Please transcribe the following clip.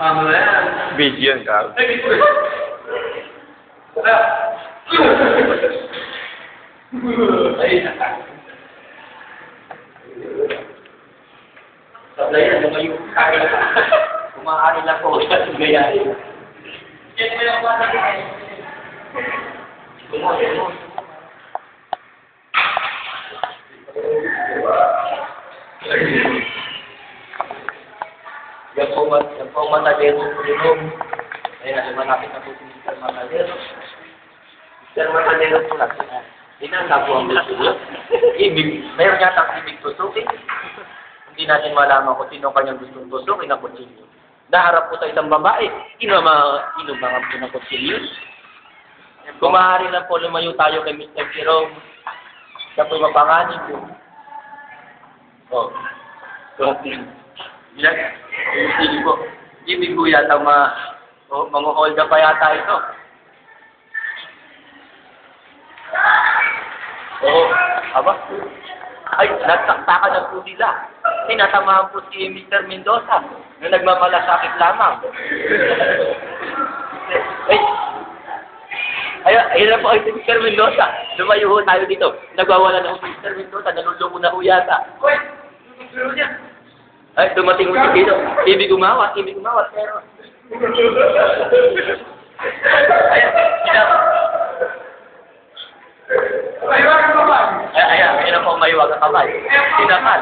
Tama na yan. Video yun, Carl. Yan, lumayo. Kumaari lang po. Gayahin. Yan mo yung tumo. Yan po, yan po matadero po yun. Ayun, nasa malapit na po si Mr. Matadero. Mr. Matadero po lang. Inanda po ang gusto. Ibig, mayroon yata ibig tusukin. Hindi natin malaman kung sino kanyang gustong tusukin na kutsilyo. Naharap po sa isang babae. Inuma, inumangan po ng kutsilyo. Kung maaari lang po lumayo tayo kay Mr. Jerome. Siya po mapanganib po. Oh. So, yan. Hindi po. Ibig po yata ma, oh, mga holda pa yata ito. Oo. Aba. Ay, nagtaktakan na po sila. Tinatamaan po si Mr. Mendoza na nagmamalasakit lamang. Ay, ay, na po ay si Mr. Mendoza. Lumayo tayo dito. Nagwawala na ho si Mr. Mendoza. Nalulungo na ho yata. Uy! Ay, dumating si dito. Ibig umawat, ibig umawat. Pero... Ayan, sila. Ay, wag ka ba? Ay, ayan, ayan po ang maiwag ang kamay. Sinakal.